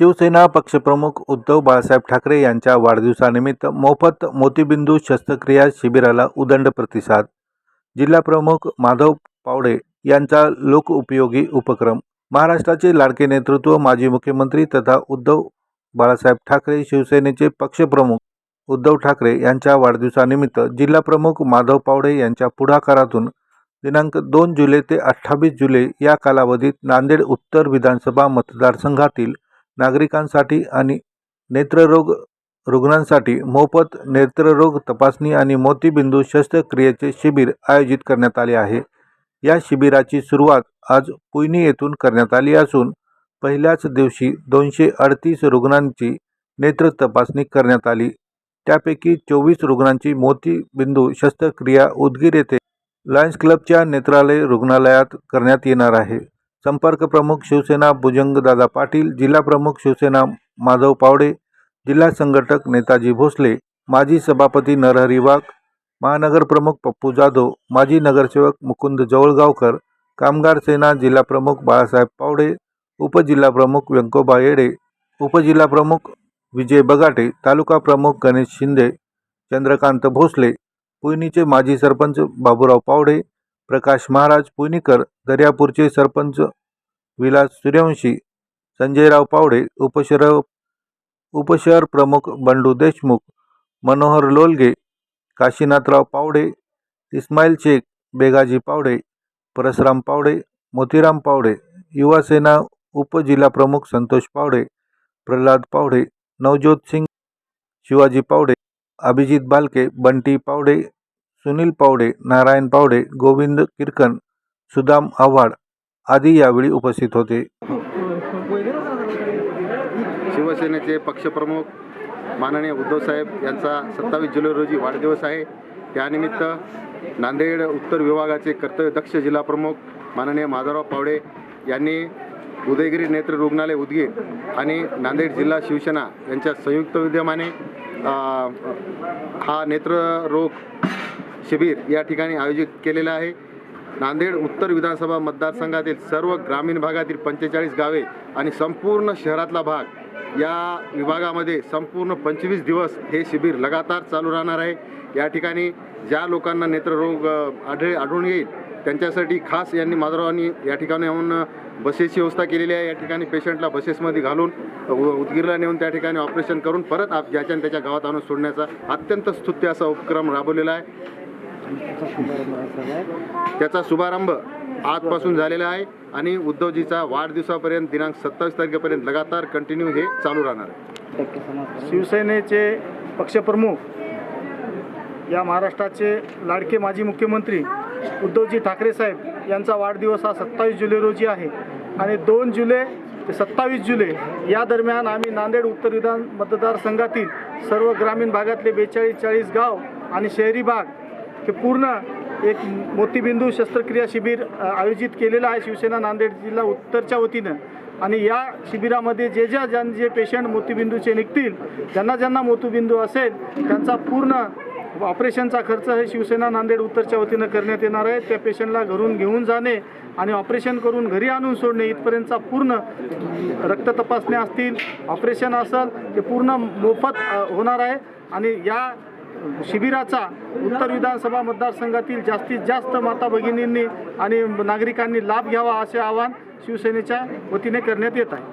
शिवसेना पक्षप्रमुख उद्धव बाळासाहेब ठाकरे यांच्या वाढदिवसानिमित्त मोफत मोतीबिंदू शस्त्रक्रिया शिबिराला उदंड प्रतिसाद. जिल्हाप्रमुख माधव पावडे यांचा लोकउपयोगी उपक्रम. महाराष्ट्राचे लाडके नेतृत्व माजी मुख्यमंत्री तथा उद्धव बाळासाहेब ठाकरे शिवसेनेचे पक्षप्रमुख उद्धव ठाकरे यांच्या वाढदिवसानिमित्त जिल्हाप्रमुख माधव पावडे यांच्या पुढाकारातून दिनांक दोन जुलै ते अठ्ठावीस जुलै या कालावधीत नांदेड उत्तर विधानसभा मतदारसंघातील नागरिकांसाठी आणि नेत्ररोग रुग्णांसाठी मोफत नेत्ररोग तपासणी आणि मोतीबिंदू शस्त्रक्रियेचे शिबिर आयोजित करण्यात आले आहे. या शिबिराची सुरुवात आज पुयनी येथून करण्यात आली असून पहिल्याच दिवशी दोनशे अडतीस रुग्णांची नेत्र तपासणी करण्यात आली. त्यापैकी चोवीस रुग्णांची मोतीबिंदू शस्त्रक्रिया उदगीर येथे लायन्स क्लबच्या नेत्रालय रुग्णालयात करण्यात येणार आहे. संपर्क प्रमुख शिवसेना भुजंगदादा पाटील जिल्हा प्रमुख शिवसेना माधव पावडे जिल्हा संघटक नेताजी भोसले माजी सभापती नरहरी वाघ महानगर प्रमुख पप्पू जाधव माजी नगरसेवक मुकुंद जवळगावकर कामगार सेना जिल्हा प्रमुख बाळासाहेब पावडे उपजिल्हा प्रमुख व्यंकोबा येडे उपजिल्हा प्रमुख विजय बगाटे तालुका प्रमुख गणेश शिंदे चंद्रकांत भोसले पुयणीचे माजी सरपंच बाबूराव पावडे प्रकाश महाराज पुयणीकर दर्यापूरचे सरपंच विलास सूर्यवंशी संजयराव पावडे उपशहर उपशहर प्रमुख बंडू देशमुख मनोहर लोलगे काशीनाथराव पावडे इस्माईल शेख बेगाजी पावडे परसराम पावडे मोतीराम पावडे युवासेना उपजिल्हाप्रमुख संतोष पावडे प्रल्हाद पावडे नवज्योत सिंग शिवाजी पावडे अभिजित बालके बंटी पावडे सुनील पावडे नारायण पावडे गोविंद किरकन सुदाम आव्हाड आदी यावेळी उपस्थित होते. शिवसेनेचे पक्षप्रमुख माननीय उद्धवसाहेब यांचा सत्तावीस जुलै रोजी वाढदिवस आहे. त्यानिमित्त नांदेड उत्तर विभागाचे कर्तव्यदक्ष जिल्हाप्रमुख माननीय माधवराव पावडे यांनी उदयगिरी नेत्र रुग्णालय उदगीर आणि नांदेड जिल्हा शिवसेना यांच्या संयुक्त विद्यमाने हा नेत्ररोग शिबिर या ठिकाणी आयोजित केलेलं आहे. नांदेड उत्तर विधानसभा मतदारसंघातील सर्व ग्रामीण भागातील पंचेचाळीस गावे आणि संपूर्ण शहरातला भाग या विभागामध्ये संपूर्ण पंचवीस दिवस हे शिबिर लगातार चालू राहणार आहे. या ठिकाणी ज्या लोकांना नेत्ररोग आढळ आढळून येईल त्यांच्यासाठी खास यांनी माधवरावांनी या ठिकाणी येऊन बसेसची व्यवस्था केलेली आहे. या ठिकाणी पेशंटला बसेसमध्ये घालून उदगीरला नेऊन त्या ठिकाणी ऑपरेशन करून परत आप ज्याच्या त्याच्या गावात आणून सोडण्याचा अत्यंत स्तुत्य असा उपक्रम राबवलेला आहे. त्याचा शुभारंभ आजपासून झालेला आहे आणि उद्धवजीचा वाढदिवसापर्यंत दिनांक सत्तावीस तारखेपर्यंत लगातार कंटिन्यू हे चालू राहणार आहे. शिवसेनेचे पक्षप्रमुख या महाराष्ट्राचे लाडके माजी मुख्यमंत्री उद्धवजी ठाकरे साहेब यांचा वाढदिवस हा सत्तावीस जुलै रोजी आहे. आणि दोन जुलै ते सत्तावीस जुलै या दरम्यान आम्ही नांदेड उत्तर विधान मतदारसंघातील सर्व ग्रामीण भागातले बेचाळीस चाळीस गाव आणि शहरी भाग हे पूर्ण एक मोतीबिंदू शस्त्रक्रिया शिबिर आयोजित केलेलं आहे शिवसेना नांदेड जिल्हा उत्तरच्या वतीनं. आणि या शिबिरामध्ये जे ज्या ज्यां जे पेशंट मोतीबिंदूचे निघतील ज्यांना ज्यांना मोतीबिंदू असेल त्यांचा पूर्ण ऑपरेशनचा खर्च हे शिवसेना नांदेड उत्तरच्या वतीनं करण्यात येणार आहे. त्या पेशंटला घरून घेऊन जाणे आणि ऑपरेशन करून घरी आणून सोडणे इथपर्यंतचा पूर्ण रक्त तपासण्या असतील ऑपरेशन असेल ते पूर्ण मोफत होणार आहे. आणि या शिबिराचा उत्तर विधानसभा मतदारसंघातील जास्तीत जास्त माता भगिनींनी आणि नागरिकांनी लाभ घ्यावा असे आवाहन शिवसेनेच्या वतीने करण्यात येत आहे.